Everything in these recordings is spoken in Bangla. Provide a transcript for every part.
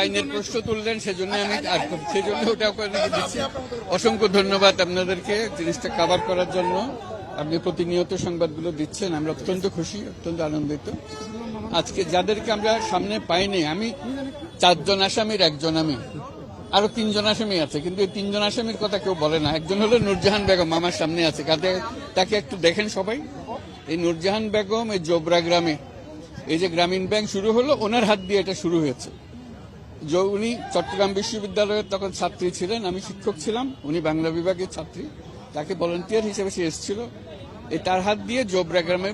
আইনের প্রশ্ন তুললেন সেজন্য আমি সেজন্য ওটা দিচ্ছি। অসংখ্য ধন্যবাদ আপনাদেরকে জিনিসটা কভার করার জন্য। আপনি প্রতিনিয়ত সংবাদগুলো দিচ্ছেন, আমরা অত্যন্ত খুশি, অত্যন্ত আনন্দিত। আজকে যাদেরকে আমরা সামনে পাইনি আমি চারজন আসামির, একজন আমি। আরও তিনজন আসামি আছে, কিন্তু এই তিনজন আসামির কথা কেউ বলে না। একজন হলো নূরজাহান বেগম, আমার সামনে আছে। কাতে তাকে একটু দেখেন সবাই। এই নূরজাহান বেগম এই জোবরা গ্রামে, এই যে গ্রামীণ ব্যাংক শুরু হলো, ওনার হাত দিয়ে এটা শুরু হয়েছে। যে উনি চট্টগ্রাম বিশ্ববিদ্যালয়ের তখন ছাত্রী ছিলেন, আমি শিক্ষক ছিলাম, উনি বাংলা বিভাগের ছাত্রী। তাকে ভলেন্টিয়ার হিসেবে সে এসেছিল। এই তার হাত দিয়ে জোবরা গ্রামে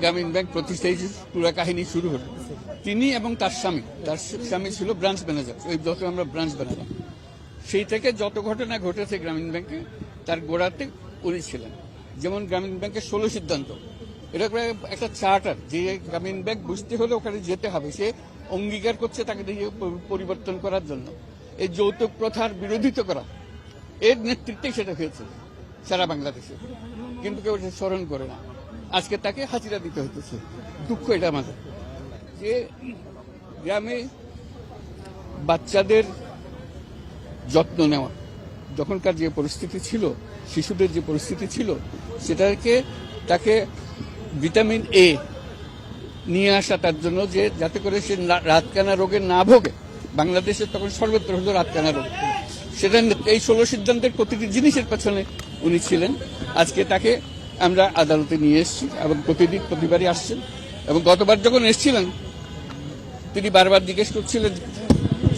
গ্রামীণ ব্যাংক প্রতিষ্ঠা পুরো কাহিনী শুরু হলো। তিনি এবং তার স্বামী তার স্বামী ছিল ব্রাঞ্চ ম্যানেজার ওই যত আমরা ব্রাঞ্চ ম্যানেজার সেই থেকে যত ঘটনা ঘটেছে গ্রামীণ ব্যাংকে, তার গোড়াতে উনি ছিলেন। যেমন গ্রামীণ ব্যাংকের ষোলো সিদ্ধান্ত। এটা একটা চার্টার যে গ্রামীণ ব্যাংক বুঝতে হলে ওখানে যেতে হবে। সে অঙ্গীকার করছে তাকে প- পরিবর্তন করার জন্য। এই যৌতুক প্রথার বিরোধিতা করা। এর নেতৃত্বে সেটা হয়েছে সারা বাংলাদেশে। কিন্তু কেউ এটা স্মরণ করে না। আজকে তাকে হাজিরা দিতে হইতেছে। দুঃখ এটা আমাদের। যে গ্রামে বাচ্চাদের যত্ন নেওয়া, যখনকার যে পরিস্থিতি ছিল, শিশুদের যে পরিস্থিতি ছিল, সেটাকে তাকে ভিটামিন এ নিয়ে আসা তার জন্য যে যাতে করে সে রাতকানা রোগে না ভোগে। বাংলাদেশে তখন সর্বত্র হলো রাতকানা রোগ। সেটা এই ষোলো সিদ্ধান্তের প্রতিটি জিনিসের পেছনে উনি ছিলেন। আজকে তাকে আমরা আদালতে নিয়ে এসেছি এবং প্রতিদিন প্রতিবারই আসছেন। এবং গতবার যখন এসেছিলেন, তিনি বারবার জিজ্ঞেস করছিলেন,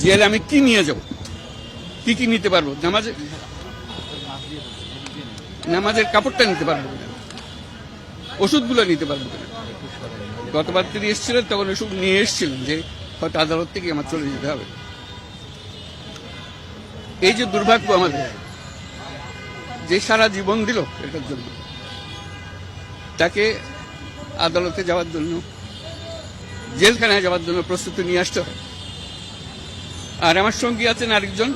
জেলে আমি কি নিয়ে যাব? কি কি নিতে পারব? নামাজে নামাজের কাপড়টা নিতে পারব ওষুধগুলো নিতে পারব কিনা? গতবার তিনি এসেছিলেন তখন ওষুধ নিয়ে এসেছিলেন যে হয়তো আদালত থেকে আমার চলে যেতে হবে। এই যে দুর্ভাগ্য আমাদের যে সারা জীবন দিল এটার জন্য তাকে আদালতে যাওয়ার জন্য জেলখানায় যাওয়ার জন্য প্রস্তুতি নিয়ে আসতে হয়। আর আমার সঙ্গী আছেন আরেকজন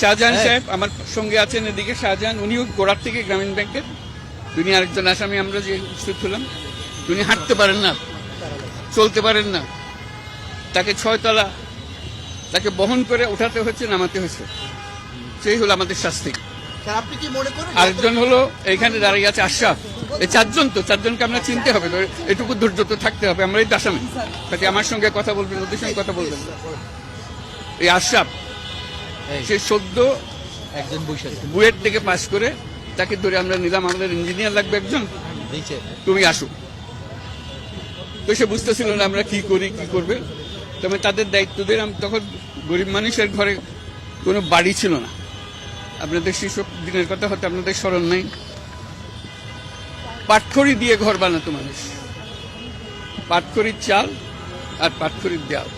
শাহজাহান সাহেব আমার সঙ্গে আছেন এদিকে শাহজাহান উনিও গোড়ার থেকে গ্রামীণ ব্যাংকের তিনি আরেকজন আসামি আমরা যে উপস্থিত হলাম। তিনি হাঁটতে পারেন না চলতে পারেন না। তাকে ছয়তলা তাকে বহন করে উঠাতে হচ্ছে নামাতে হচ্ছে সেই হলো আমাদের শাস্তি। স্যার আপনি কি মনে করেন আরেকজন হলো এখানে দাঁড়িয়ে আছে আশরাফ। এই চারজন তো চারজনকে আমরা চিনতে হবে এটুকু ধৈর্য তো থাকতে হবে আমরা এই তো আসামি তাকে আমার সঙ্গে কথা বলবেন ওদের সঙ্গে কথা বলবেন। এই আশরাফ সে সদ্য একজন বুয়েট থেকে পাশ করে তাকে ধরে আমরা নিলাম আমাদের ইঞ্জিনিয়ার লাগবে একজন। তুমি আসো। তো সে বুঝতেছিল না আমরা কি করি, কি করবে। তবে তাদের দায়িত্ব দিয়ে আমি তখন গরিব মানুষের ঘরে কোনো বাড়ি ছিল না। আপনাদের সেসব দিনের কথা হয়তো আপনাদের স্মরণ নেই। পাটখড়ি দিয়ে ঘর বানাতো মানুষ। পাটখড়ির চাল আর পাটখড়ির দেয়াল।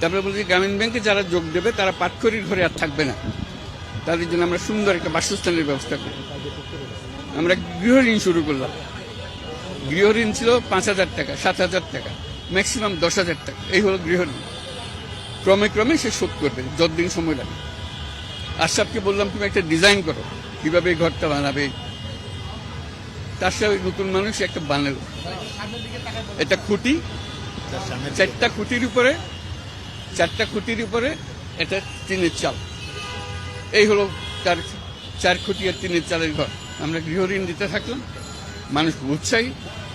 তারপরে বলছি গ্রামীণ ব্যাংকে যারা যোগ দেবে, তারা পাটখড়ির ঘরে আর থাকবে না। তাদের জন্য আমরা সুন্দর একটা বাসস্থানের ব্যবস্থা করি। আমরা গৃহ ঋণ শুরু করলাম। গৃহ ঋণ ছিল পাঁচ হাজার টাকা, সাত হাজার টাকা ম্যাক্সিমাম দশ হাজার টাকা। এই হলো গৃহ ঋণ ক্রমে ক্রমে সে শোধ করবে, যতদিন সময় লাগে। আশরাফকে বললাম, তুমি একটা ডিজাইন করো, কীভাবে ঘরটা বানাবে? তার সাথে নতুন মানুষ একটা বানালো। এটা খুঁটি, চারটা খুঁটির উপরে, চারটা খুঁটির উপরে এটা টিনের চাল। এই হলো তার চার খুঁটি আর টিনের চালের ঘর। আমরা গৃহ ঋণ দিতে থাকলাম। মানুষ উৎসাহী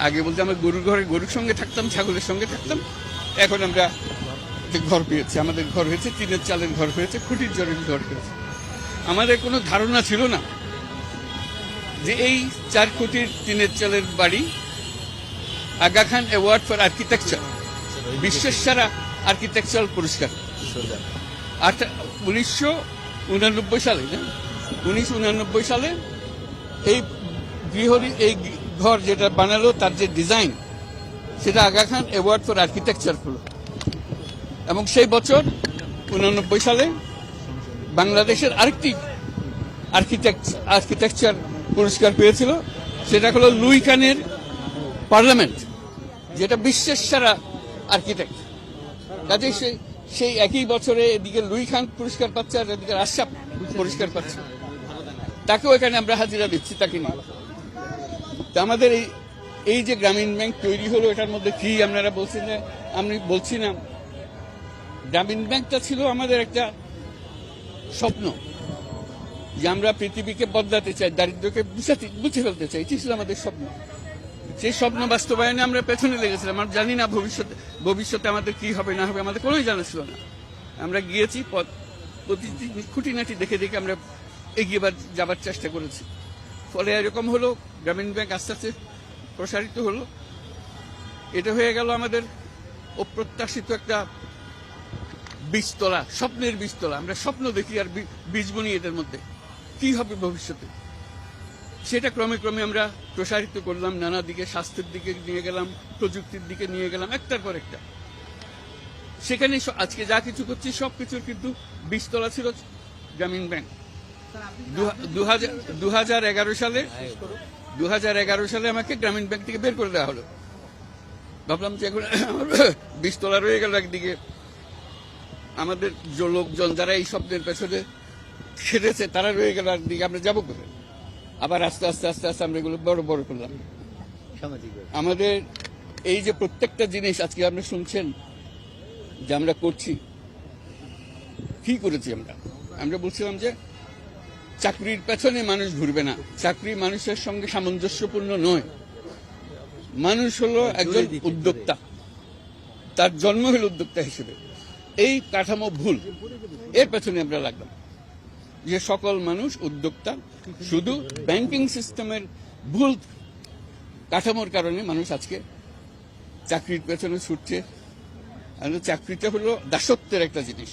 আগে বলতে আমরা গরুর ঘরে, গরুর সঙ্গে থাকতাম, ছাগলের সঙ্গে থাকতাম। এখন আমরা ঘর পেয়েছি। আমাদের ঘর হয়েছে, টিনের চালের ঘর হয়েছে, খুঁটির জলের ঘর হয়েছে। আমাদের কোনো ধারণা ছিল না যে এই চার কোটির টিনের চালের বাড়ি Aga Khan award for architecture বিশ্বের সেরা আর্কিটেকচারাল পুরস্কার। উনিশশো উনানব্বই সালে, না? উনিশশো উনানব্বই সালে এই গৃহ, এই ঘর যেটা বানালো, তার যে ডিজাইন সেটা Aga Khan award for architecture হলো। এবং সেই বছর উনানব্বই সালে বাংলাদেশের আরেকটি আর্কিটেক্ট আর্কিটেকচার পুরস্কার পেয়েছিল, সেটা হলো লুই খানের পার্লামেন্ট যেটা বিশ্বের সেরা আর্কিটেক্ট কাজে সেই সেই একই বছরে এদিকে লুই খান পুরস্কার পাচ্ছে আর এদিকে আশরাফ পুরস্কার পাচ্ছে। তাকেও এখানে আমরা হাজিরা দিচ্ছি, তাকে নিয়ে। আমাদের এই এই যে গ্রামীণ ব্যাংক তৈরি হলো, এটার মধ্যে কি আপনারা বলছেন যে, আমি বলছি না। গ্রামীণ ব্যাংকটা ছিল আমাদের একটা স্বপ্ন যে আমরা পৃথিবীকে বদলাতে চাই, দারিদ্রকে বুঝাতে, বুঝে ফেলতে চাই। এটি ছিল আমাদের স্বপ্ন। সেই স্বপ্ন বাস্তবায়নে আমরা পেছনে লেগেছিলাম। আমরা জানি না ভবিষ্যতে ভবিষ্যতে আমাদের কি হবে, না হবে, আমাদের কোনোই জানা ছিল না। আমরা গিয়েছি, পথ, প্রতিটি খুঁটিনাটি দেখে দেখে আমরা এগিয়ে যাবার চেষ্টা করেছি। ফলে এরকম হলো গ্রামীণ ব্যাংক আস্তে আস্তে প্রসারিত হলো। এটা হয়ে গেল আমাদের অপ্রত্যাশিত একটা বীজতলা স্বপ্নের বীজতলা। আমরা স্বপ্ন দেখি আর বীজ বুনি এদের মধ্যে। কি হবে ভবিষ্যতে? সেটা ক্রমে ক্রমে আমরা প্রসারিত করলাম নানা দিকে স্বাস্থ্যের দিকে নিয়ে গেলাম প্রযুক্তির দিকে নিয়ে গেলাম একটার পর একটা। সেখানে আজকে যা কিছু করছি সব কিছুর কিন্তু বীজতলা ছিল গ্রামীণ ব্যাংক। দু হাজার এগারো সালে দু হাজার এগারো সালে আমাকে গ্রামীণ ব্যাংক থেকে বের করে দেওয়া হলো। ভাবলাম যে এখন আমার বীজতলা রয়ে গেল একদিকে। আমাদের লোকজন যারা এই শব্দের পেছনে খেটেছে তারা রয়ে গেল একদিকে। আমরা যাব করে আবার আস্তে আস্তে আস্তে আস্তে আমরা এগুলো বড় বড় করলাম। আমাদের এই যে প্রত্যেকটা জিনিস আজকে আপনি শুনছেন যে আমরা করছি কি করেছি আমরা? আমরা বলছিলাম যে চাকরির পেছনে মানুষ ঘুরবে না। চাকরি মানুষের সঙ্গে সামঞ্জস্যপূর্ণ নয়। মানুষ হলো একজন উদ্যোক্তা। তার জন্ম হলো উদ্যোক্তা হিসেবে। এই কাঠামো ভুল। এর পেছনে আমরা লাগলাম। যে সকল মানুষ উদ্যোক্তা শুধু ব্যাংকিং সিস্টেমের ভুল কাঠামোর কারণে মানুষ আজকে চাকরির পেছনে ছুটছে। আর চাকরিটা হলো দাসত্বের একটা জিনিস।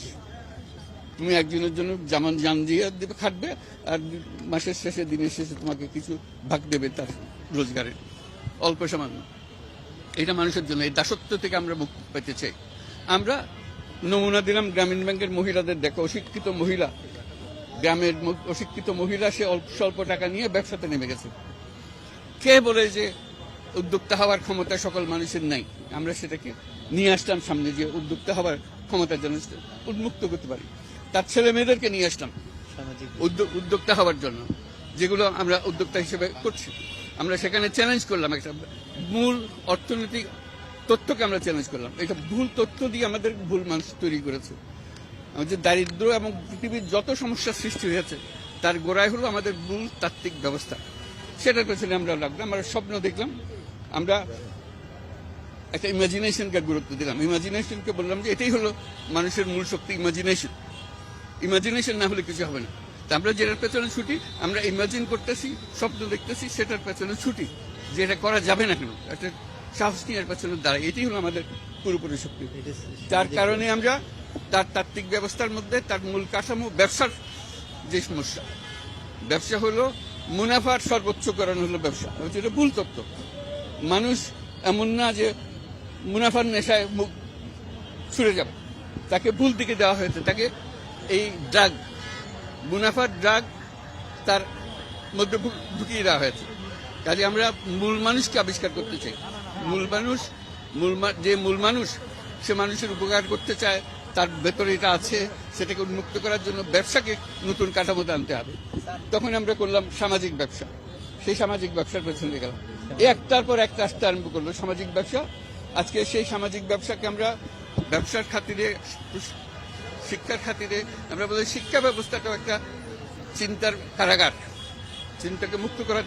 তুমি একজনের জন্য যেমন জান দিয়ে দেবে, খাটবে, আর মাসের শেষে, দিনের শেষে তোমাকে কিছু ভাগ দেবে তার রোজগারের। অল্প সামান্য। এটা মানুষের জন্য, এই দাসত্ব থেকে আমরা মুক্তি পেতে চাই। আমরা নমুনা দিলাম গ্রামীণ ব্যাংকের মহিলাদের। দেখো, অশিক্ষিত মহিলা। গ্রামের অশিক্ষিত মহিলা, সে অল্প, স্বল্প টাকা নিয়ে ব্যবসাতে নেমে গেছে। কে বলে যে উদ্যোক্তা হওয়ার ক্ষমতা সকল মানুষের নাই? আমরা সেটাকে নিয়ে আসলাম সামনে যে উদ্যোক্তা হওয়ার ক্ষমতা জন্য উন্মুক্ত করতে পারি। তার ছেলে মেয়েদেরকে নিয়ে আসলাম। উদ্যোক্তা হওয়ার জন্য। যেগুলো আমরা উদ্যোক্তা হিসেবে করছি। আমরা সেখানে চ্যালেঞ্জ করলাম একটা মূল অর্থনৈতিক তথ্যকে আমরা চ্যালেঞ্জ করলাম। এটা ভুল তথ্য দিয়ে আমাদের ভুল মানুষ তৈরি করেছে। আমাদের দারিদ্র এবং পৃথিবীর যত সমস্যার সৃষ্টি হয়েছে তার গোড়ায় হলো আমাদের মূল তাত্ত্বিক ব্যবস্থা। সেটার পেছনে আমরা লাগলাম আমরা স্বপ্ন দেখলাম। আমরা একটা ইমাজিনেশনকে গুরুত্ব দিলাম। ইমাজিনেশনকে বললাম যে এটাই হলো মানুষের মূল শক্তি ইমাজিনেশন ইমাজিনেশন না হলে কিছু হবে না। তা আমরা যেটার পেছনে ছুটি আমরা ইমাজিন করতেছি স্বপ্ন দেখতেছি সেটার পেছনে ছুটি। যে এটা করা যাবে না কেন একটা সাহস নিয়ে পেছনে দাঁড়ায়। এটাই হলো আমাদের পুরোপুরি শক্তি। এটা তার কারণে আমরা তার তাত্ত্বিক ব্যবস্থার মধ্যে তার মূল কাঠামো ব্যবসার যে সমস্যা ব্যবসা হলো মুনাফার সর্বোচ্চকরণ হলো ব্যবসা। হচ্ছে এটা ভুল তত্ত্ব। মানুষ এমন না যে মুনাফার নেশায় মুখ ছুড়ে যাবে। তাকে ভুল দিকে দেওয়া হয়েছে। তাকে এই ড্রাগ মুনাফার ড্রাগ তার মধ্যে ঢুকিয়ে দেওয়া হয়েছে। কাজে আমরা মূল মানুষকে আবিষ্কার করতে চাই। মূল মানুষ, মূল যে মূল মানুষ, সে মানুষের উপকার করতে চায়, তার ভেতরে এটা আছে, সেটাকে উন্মুক্ত করার জন্য ব্যবসাকে নতুন কাঠামোতে আনতে হবে। তখন আমরা করলাম সামাজিক ব্যবসা। সেই সামাজিক ব্যবসার পেছনে গেলাম। একটার পর একটা আসতে আরম্ভ করল সামাজিক ব্যবসা। আজকে সেই সামাজিক ব্যবসাকে আমরা ব্যবসার খাতিরে শিক্ষার খাতিরে আমরা বলি শিক্ষা ব্যবস্থাটাও একটা চিন্তার কারাগার। চিন্তাকে মুক্ত করার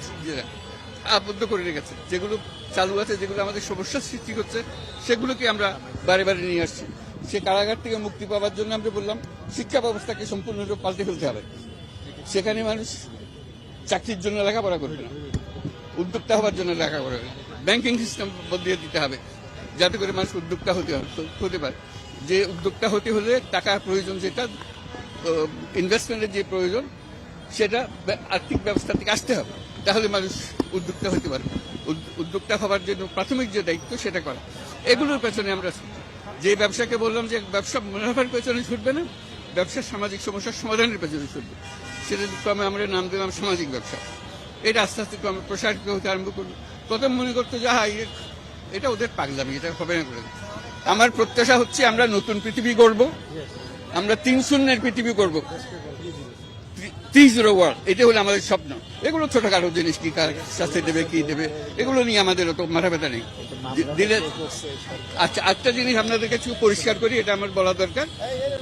আবদ্ধ করে রেখেছে। যেগুলো চালু আছে, যেগুলো আমাদের সমস্যার সৃষ্টি করছে, সেগুলোকে আমরা বারে বারে নিয়ে আসছি। সে কারাগার থেকে মুক্তি পাওয়ার জন্য আমরা বললাম, শিক্ষা ব্যবস্থাকে সম্পূর্ণরূপে পাল্টে ফেলতে হবে। সেখানে মানুষ চাকরির জন্য লেখাপড়া করবে না। উদ্যোক্তা হওয়ার জন্য লেখাপড়া করবে ব্যাংকিং সিস্টেম বদলিয়ে দিতে হবে। যাতে করে মানুষ উদ্যোক্তা হতে হতে পারে। যে উদ্যোক্তা হতে হলে টাকা প্রয়োজন যেটা ইনভেস্টমেন্টের যে প্রয়োজন, সেটা আর্থিক ব্যবস্থা থেকে আসতে হবে। তাহলে মানুষ উদ্যোক্তা হতে পারবে। উদ- উদ্যোক্তা হওয়ার জন্য প্রাথমিক যে দায়িত্ব, সেটা করা। এগুলোর পেছনে আমরা। যে ব্যবসাকে বললাম যে ব্যবসা মুনাফার পেছনে ছুটবে না ব্যবসার সামাজিক সমস্যার সমাধানের পেছনে ছুটবে। সেটা ক্রমে আমরা নাম দিলাম সামাজিক ব্যবসা। এটা আস্তে আস্তে ক্রমে প্রসারিত হতে আরম্ভ করল প্রথম মনে করতো যে এটা ওদের পাগলামি, এটা হবে না করে। আমার প্রত্যাশা হচ্ছে আমরা নতুন পৃথিবী গড়ব। আমরা তিন শূন্যের পৃথিবী করব থ্রি জিরো ওয়ান এটা হলো আমাদের স্বপ্ন। এগুলো ছোটখাটো জিনিস কি কার শাস্তি দেবে কি দেবে এগুলো নিয়ে আমাদের অত মাথা ব্যথা নেই দিলে আচ্ছা আটটা জিনিস আপনাদের কাছে পরিষ্কার করি এটা আমার বলা দরকার।